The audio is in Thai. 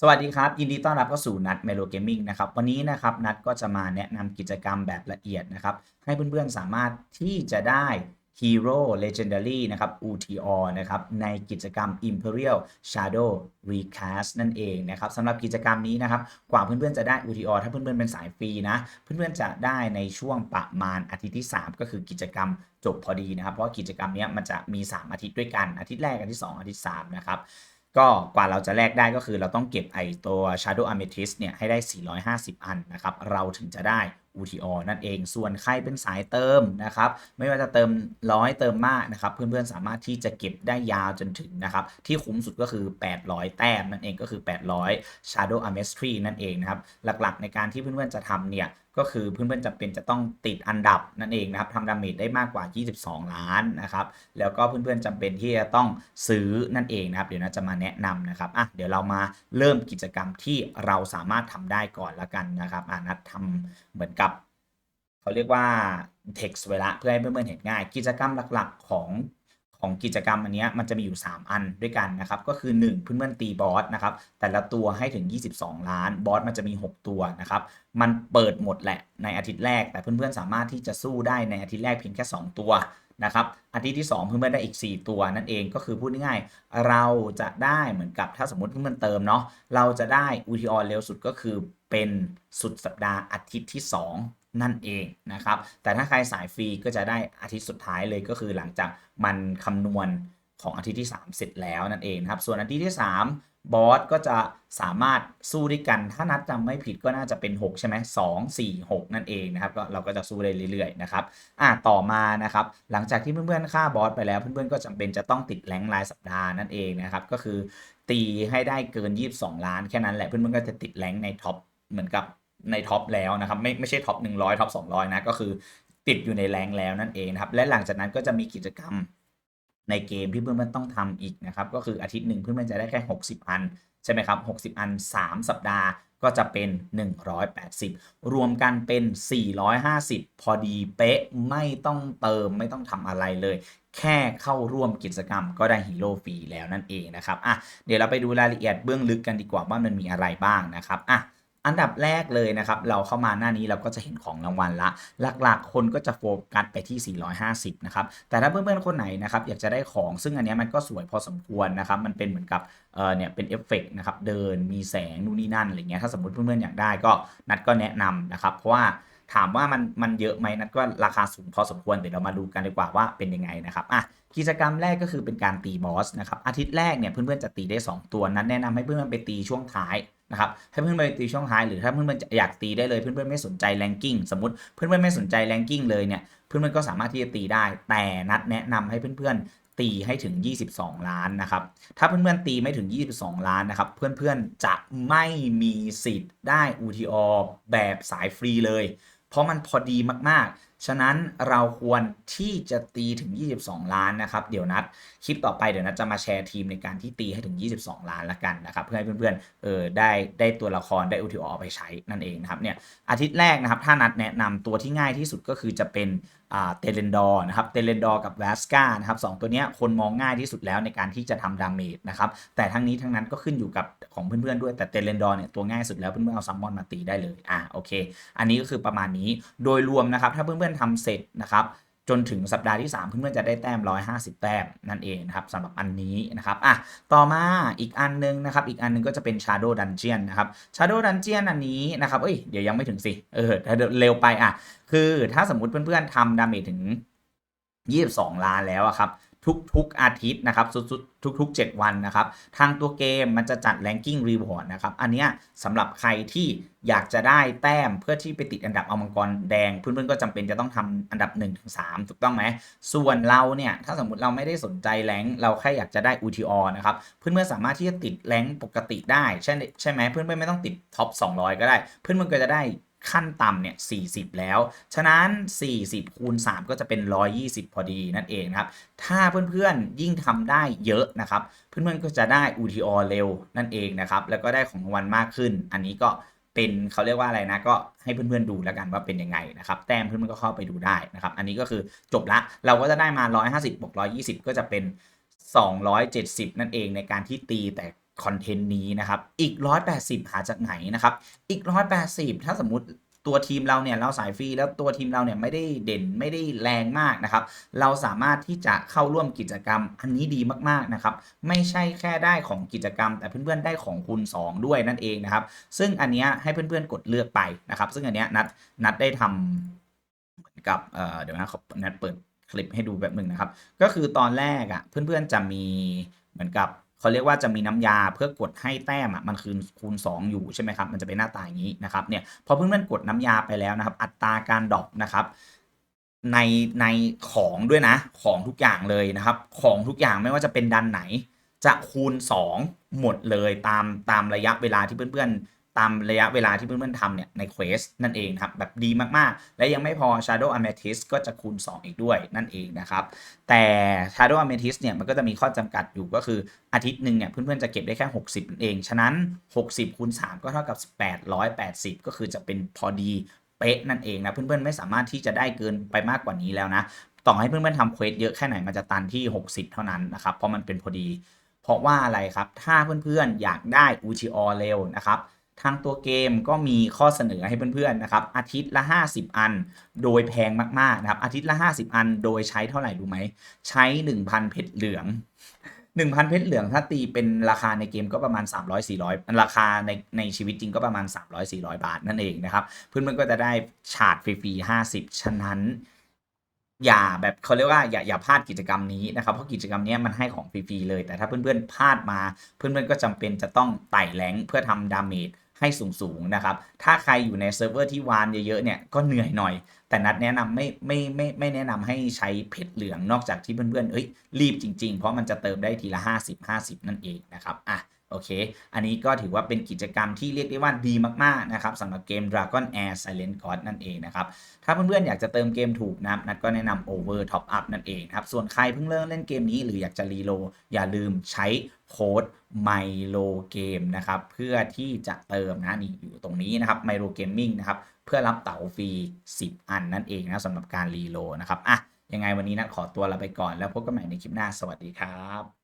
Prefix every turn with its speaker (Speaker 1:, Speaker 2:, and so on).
Speaker 1: สวัสดีครับ ยินดีต้อนรับเข้าสู่นัดเมโลเกมมิ่งนะครับวันนี้นะครับนัดก็จะมาแนะนำกิจกรรมแบบละเอียดนะครับ ให้เพื่อนๆสามารถที่จะได้ Hero Legendary นะครับ UTR นะครับในกิจกรรม Imperial Shadow Recast นั่นเองนะครับสำหรับกิจกรรมนี้นะครับกว่าเพื่อนๆจะได้ UTR ถ้าเพื่อนๆเป็นสายฟรีนะ เพื่อนๆจะได้ในช่วงประมาณอาทิตย์ที่ 3 ก็คือกิจกรรมจบพอดีนะครับ เพราะกิจกรรมนี้มันจะมี 3 อาทิตย์ด้วยกันอาทิตย์แรกอาทิตย์ 2 อาทิตย์ 3 นะครับ ก็กว่าเราจะแลกได้ก็คือเราต้องเก็บไอตัว Shadow Amethyst เนี่ยให้ได้ 450 อันนะครับ เราถึงจะได้ UTR นั่นเอง ส่วนใครเป็นสายเติมนะครับ ไม่ว่าจะเติมร้อยเติมมากนะครับ เพื่อนๆสามารถที่จะเก็บได้ยาวจนถึงนะครับ ที่คุ้มสุดก็คือ 800 แต้มนั่นเองก็คือ 800 Shadow Amethyst นั่นเองนะครับ หลักๆในการที่เพื่อนๆจะทำเนี่ย ก็คือเพื่อนๆจำเป็นจะต้องติดอันดับนั่นเองนะครับทำดาเมจได้มากกว่า 22 ล้านนะครับแล้วก็เพื่อนๆจำเป็นที่จะต้องซื้อนั่นเองนะครับเดี๋ยวนะจะมาแนะนำนะครับอะเดี๋ยวเรามาเริ่มกิจกรรมที่เราสามารถทำได้ก่อนละกันนะครับอะนัดทำเหมือนกับเขาเรียกว่า text ไว้ละเพื่อให้เพื่อนๆเห็นง่าย กิจกรรมหลักๆของ ของกิจกรรมอันนี้มันจะมีอยู่ 3 อันด้วยกันนะครับ ก็คือ 1 เพื่อนๆตีบอสนะครับ แต่ละตัวให้ถึง 22 ล้าน บอสมันจะมี 6 ตัวนะครับ มันเปิดหมดแหละในอาทิตย์แรก แต่เพื่อนๆสามารถที่จะสู้ได้ในอาทิตย์แรกเพียงแค่ 2 ตัวนะครับอาทิตย์ที่ 2 เพื่อนๆได้อีก 4 ตัวนั่นเองก็คือพูดง่ายๆเราจะได้เหมือนกับถ้าสมมติเพื่อนๆเติมเนาะเราจะได้ UTR เร็วสุดก็คือเป็นสุดสัปดาห์อาทิตย์ที่ 2 นั่นเองนะครับ แต่ถ้าใครสายฟรีก็จะได้อาทิตย์สุดท้ายเลยก็คือหลังจากมันคำนวณของอาทิตย์ที่ 3 เสร็จแล้วนั่นเองครับ ส่วนอาทิตย์ที่ 3 บอสก็จะสามารถสู้ด้วยกัน ถ้านัดจำไม่ผิดก็น่าจะเป็น 6 ใช่ไหม2 4 6นั่นเองนะครับ ก็เราก็จะสู้ได้เรื่อยๆนะครับอะต่อมานะครับ หลังจากที่เพื่อนๆฆ่าบอสไปแล้ว เพื่อนๆก็จำเป็นจะต้องติดแรงรายสัปดาห์นั่นเองนะครับ ก็คือตีให้ได้เกิน 22 ล้านแค่นั้นแหละ เพื่อนๆก็จะติดแรงในท็อปเหมือนกับ ในท็อปแล้วนะครับไม่ไม่ใช่ท็อป100ท็อป200 นะ ก็คือติดอยู่ในแรงแล้วนั่นเองนะครับ และหลังจากนั้นก็จะมีกิจกรรมในเกมที่เพื่อนๆต้องทำอีกนะครับ ก็คืออาทิตย์หนึ่งเพื่อนๆจะได้แค่ 60 อัน ใช่ไหมครับ 60 อัน 3 สัปดาห์ก็จะเป็น 180 รวมกันเป็น 450 พอดีเป๊ะไม่ต้องเติมไม่ต้องทำอะไรเลย แค่เข้าร่วมกิจกรรมก็ได้ฮีโร่ฟรีแล้วนั่นเองนะครับอะเดี๋ยวเราไปดูรายละเอียดเบื้องลึกกันดีกว่าว่ามันมีอะไรบ้างนะครับอะ อันดับแรกเลยนะครับ เราเข้ามาหน้านี้เราก็จะเห็นของรางวัลละ หลักๆ คนก็จะโฟกัสไปที่ 450 นะครับ แต่ถ้าเพื่อนๆ คนไหนนะครับ อยากจะได้ของซึ่งอันนี้มันก็สวยพอสมควรนะครับ มันเป็นเหมือนกับเออเนี่ยเป็นเอฟเฟกต์นะครับ เดินมีแสงนู่นนี่นั่นอะไรเงี้ยถ้าสมมติเพื่อนๆ อยากได้ก็นัดก็แนะนำนะครับ เพราะว่าถามว่ามันมันเยอะไหมนัดก็ราคาสูงพอสมควรเดี๋ยวเรามาดูกันดีกว่าว่าเป็นยังไงนะครับอะกิจกรรมแรกก็คือเป็นการตีบอสนะครับอาทิตย์แรกเนี่ยเพื่อนๆจะตีได้ 2 ตัวนั้นแนะนำให้เพื่อนๆไปตีช่วงท้าย นะครับให้เพื่อนๆไปตีช่วงท้ายหรือถ้าเพื่อนๆอยากตีได้เลยเพื่อนๆไม่สนใจแรงกิ้งสมมติเพื่อนๆไม่สนใจแรงกิ้งเลยเนี่ยเพื่อนๆก็สามารถที่จะตีได้ แต่นัดแนะนำให้เพื่อนๆตีให้ถึง 22 ล้านนะครับถ้าเพื่อนๆตีไม่ถึง 22 ล้านนะครับเพื่อนๆจะไม่มีสิทธิ์ได้ UTR แบบสายฟรีเลย เพราะมันพอดีมากๆ ฉะนั้นเราควรที่จะตีถึง 22 ล้านนะครับ เดี๋ยวนัดคลิปต่อไปเดี๋ยวนัดจะมาแชร์ทีมในการที่ตีให้ถึง 22 ล้านละกันนะครับ เพื่อให้เพื่อนๆเออได้ได้ตัวละครได้ UTR เอาไปใช้นั่นเองนะครับเนี่ยอาทิตย์แรกนะครับถ้านัดแนะนำตัวที่ง่ายที่สุดก็คือจะเป็นอ่าเตเลนดอร์นะครับเตเลนดอร์กับแวสกานะครับสองตัวเนี้ยคนมองง่ายที่สุดแล้วในการที่จะทำดาเมจนะครับแต่ทั้งนี้ทั้งนั้นก็ขึ้นอยู่กับของเพื่อนๆด้วยแต่เตเลนดอร์เนี่ยตัวง่ายสุดแล้วเพื่อนๆเอาซัมมอนมาตีได้เลยอ่าโอเค อันนี้ก็คือประมาณนี้โดยรวมนะครับถ้าเพื่อนๆทำเสร็จนะครับจนถึงสัปดาห์ที่ 3 เพื่อนๆจะได้แต้ม 150 แต้มนั่นเองนะครับสำหรับอันนี้นะครับอะต่อมาอีกอันนึงนะครับ อีกอันนึงก็จะเป็น Shadow Dungeon นะครับ Shadow Dungeon อันนี้นะครับเอ้ยเดี๋ยวยังไม่ถึงสิเออเร็วไปอะ คือถ้าสมมุติเพื่อนๆทำดาเมจถึง 22 ล้านแล้วอะครับ ทุกๆอาทิตย์นะครับสุดๆทุกๆ 7 วันนะครับ ทางตัวเกมมันจะจัด ranking reward นะครับ อันนี้สำหรับใครที่อยากจะได้แต้มเพื่อที่ไปติดอันดับเอามังกรแดง เพื่อนๆก็จำเป็นจะต้องทำอันดับ 1-3 ถูกต้องไหม ส่วนเราเนี่ย ถ้าสมมติเราไม่ได้สนใจแรงเราแค่อยากจะได้ UTR นะครับ เพื่อนๆสามารถที่จะติดแรงปกติได้ ใช่ใช่ไหมเพื่อนๆไม่ต้องติดท็อป200 ก็ได้ เพื่อนๆก็จะได้ ขั้นต่ำเนี่ย 40 แล้ว ฉะนั้น 40 คูณ 3 ก็จะเป็น 120 พอดีนั่นเองครับ ถ้าเพื่อนๆ ยิ่งทำได้เยอะนะครับ เพื่อนๆ ก็จะได้ UTR เร็วนั่นเองนะครับ แล้วก็ได้ของรางวัลมากขึ้น อันนี้ก็เป็นเขาเรียกว่าอะไรนะ ก็ให้เพื่อนๆ ดูแล้วกันว่าเป็นยังไงนะครับ แต้มเพื่อนๆ ก็เข้าไปดูได้นะครับ อันนี้ก็คือจบละ เราก็จะได้มา 150บวก120 ก็จะเป็น 270 นั่นเองในการที่ตีแต่ คอนเทนต์นี้นะครับ อีก 180 หาจากไหนนะครับ อีก 180 ถ้าสมมติตัวทีมเราเนี่ยเราสายฟรีแล้วตัวทีมเราเนี่ยไม่ได้เด่นไม่ได้แรงมากนะครับ เราสามารถที่จะเข้าร่วมกิจกรรมอันนี้ดีมากๆนะครับ ไม่ใช่แค่ได้ของกิจกรรม แต่เพื่อนๆได้ของคูณ2ด้วยนั่นเองนะครับ ซึ่งอันเนี้ยให้เพื่อนๆกดเลือกไปนะครับ ซึ่งอันเนี้ยนัดนัดได้ทำเหมือนกับเอ่อเดี๋ยวนะขอนัดเปิดคลิปให้ดูแบบหนึ่งนะครับ ก็คือตอนแรกอะเพื่อนๆจะมีเหมือนกับ เขาเรียกว่าจะมีน้ำยาเพื่อกดให้แต้มอะมันคืนคูณ 2 อยู่ใช่ไหมครับมันจะเป็นหน้าตาอย่างนี้นะครับเนี่ยพอเพื่อนๆกดน้ำยาไปแล้วนะครับ อัตราการดรอปนะครับในในของด้วยนะของทุกอย่างเลยนะครับ ของทุกอย่างไม่ว่าจะเป็นดันไหน จะคูณ 2 หมดเลยตามตามระยะเวลาที่เพื่อนๆ ตามระยะเวลาที่เพื่อนๆทำเนี่ยในเควสนั่นเองครับแบบดีมากๆ และยังไม่พอ Shadow Amethyst ก็จะคูณ 2 อีกด้วยนั่นเองนะครับแต่ Shadow Amethyst เนี่ยมันก็จะมีข้อจำกัดอยู่ก็คืออาทิตย์หนึ่งเนี่ยเพื่อนๆจะเก็บได้แค่ 60นั่นเอง ฉะนั้น 60คูณ3ก็เท่ากับ880 ก็คือจะเป็นพอดีเป๊ะนั่นเองนะเพื่อนๆไม่สามารถที่จะได้เกินไปมากกว่านี้แล้วนะต่อให้เพื่อนๆทำเควสเยอะแค่ไหนมันจะตันที่ 60 เท่านั้นนะครับเพราะมันเป็นพอดี เพราะว่าอะไรครับถ้าเพื่อนๆอยากได้ UTR เร็วนะครับ ทางตัวเกมก็มีข้อเสนอให้เพื่อนๆนะครับ อาทิตย์ละ 50 อัน โดยแพงมากๆนะครับ อาทิตย์ละ 50 อัน โดยใช้เท่าไหร่รู้ไหม ใช้ 1,000 เพชรเหลือง 1,000 เพชรเหลืองถ้าตีเป็นราคาในเกมก็ประมาณ 300-400 ราคาในในชีวิตจริงก็ประมาณ 300-400 บาทนั่นเองนะครับ เพื่อนๆก็จะได้ฉาดฟรีๆ50 ฉะนั้นอย่าแบบเขาเรียกว่าอย่าอย่าพลาดกิจกรรมนี้นะครับเพราะกิจกรรมนี้มันให้ของฟรีๆเลย แต่ถ้าเพื่อนๆพลาดมาเพื่อนๆก็จำเป็นจะต้องไต่แรงเพื่อทำดาเมจ ให้สูงๆนะครับ ถ้าใครอยู่ในเซิร์ฟเวอร์ที่วานเยอะๆเนี่ยก็เหนื่อยหน่อย แต่นัดแนะนำไม่ไม่ไม่ไม่แนะนำให้ใช้เพชรเหลืองนอกจากที่เพื่อนๆเอ้ยรีบจริงๆ เพราะมันจะเติมได้ทีละ 50 50 นั่นเองนะครับอะ โอเค อันนี้ก็ถือว่าเป็นกิจกรรมที่เรียกได้ว่าดีมาก ๆ นะครับสำหรับเกม Dragon Air Silent God นั่นเองนะครับ ถ้าเพื่อน ๆ อยากจะเติมเกมถูกนะนัดก็แนะนำ Over Top Up นั่นเองครับ ส่วนใครเพิ่งเริ่มเล่นเกมนี้หรืออยากจะรีโล อย่าลืมใช้โค้ด Milo Game นะครับ เพื่อที่จะเติมนะนี่อยู่ตรงนี้นะครับ Milo Gaming นะครับ เพื่อรับเต๋าฟรี 10 อันนั่นเองนะสำหรับการรีโลนะครับอะยังไงวันนี้นัดขอตัวลาไปก่อนแล้วพบกันใหม่ในคลิปหน้าสวัสดีครับ